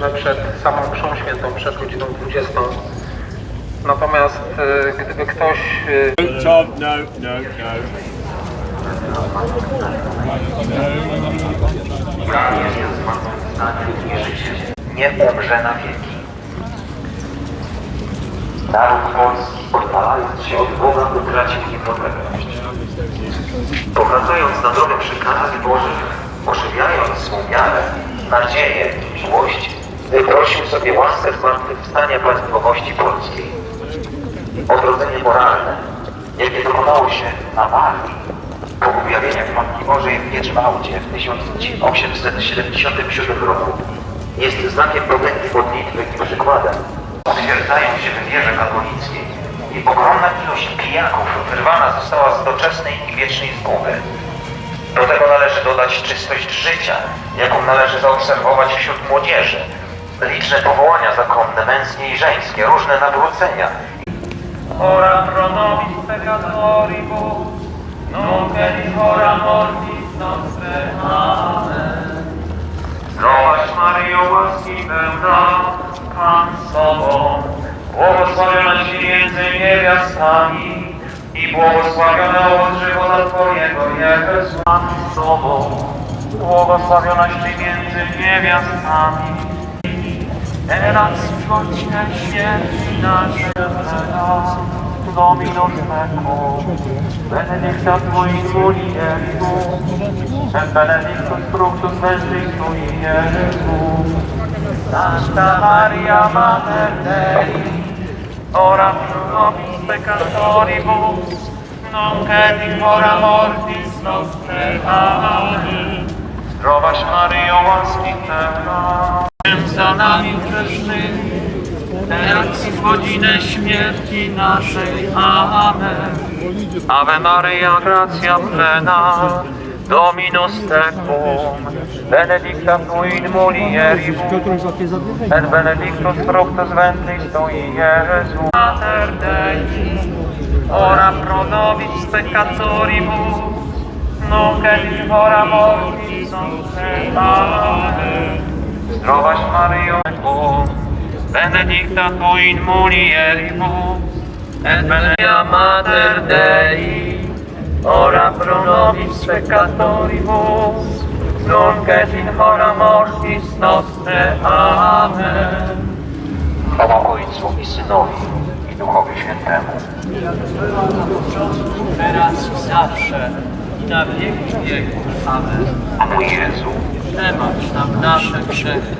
kończymy przed samą mszą świętą, przed godziną 20. Natomiast e, gdyby ktoś Tom, no, no, no. Nie umrze na wieki. Naród polski, oddalając się od Boga, utracił niepodległość. Powracając na drogę przykazań Bożych, ożywiając swą wiarę, nadzieję miłość, wyprosił sobie łaskę zmartwychwstania państwowości polskiej. Odrodzenie moralne, jakie dokonało się na Walii, po objawieniach Matki Bożej w Mieczmałcie w 1877 roku, jest znakiem potęgi modlitwy i przykładem. Potwierdzają się w wierze katolickiej i ogromna ilość pijaków wyrwana została z doczesnej i wiecznej zguby. Do tego należy dodać czystość życia, jaką należy zaobserwować wśród młodzieży. Liczne powołania zakonne, męskie i żeńskie, różne nawrócenia ora pro nobis peccatoribus, nunc et hora mortis nostre. Amen. Zdrowaś Maryjo, łaski pełna, Pan z Tobą, błogosławionaś między niewiastami i błogosławiony owoc żywota Twojego, Jezus. Pan z Tobą, błogosławionaś Ty między niewiastami Teraz wchodźcie śmierci naszej Dominus mecum, benedicta tui mulieribus, et benedictus fructus ventris tui, Iesus. Santa Maria Mater Dei, ora pro nobis peccatoribus, nunc et in hora mortis nostre. Amen. Zdrowaś Maryjo, łaski pełna, za nami grzesznymi, teraz i w godzinę śmierci naszej. Amen. Ave Maria, gratia plena, Dominus tecum, benedicta tu in mulieribus, et benedictus fructus ventris tui, Iesus. Mater Dei, ora pro nobis peccatoribus, nunc et in hora mortis nostre. Amen. Zdrowaś Maryjo, benedicta tu in mulieribus, et benedicta Mater Dei, ora pro nobis peccatoribus, nunc et in hora mortis nostre. Amen. Chwała Ojcu i Synowi i Duchowi Świętemu. Teraz i zawsze, na wieki wieków. Amen. Mój Jezu, Przebacz nam nasze grzechy,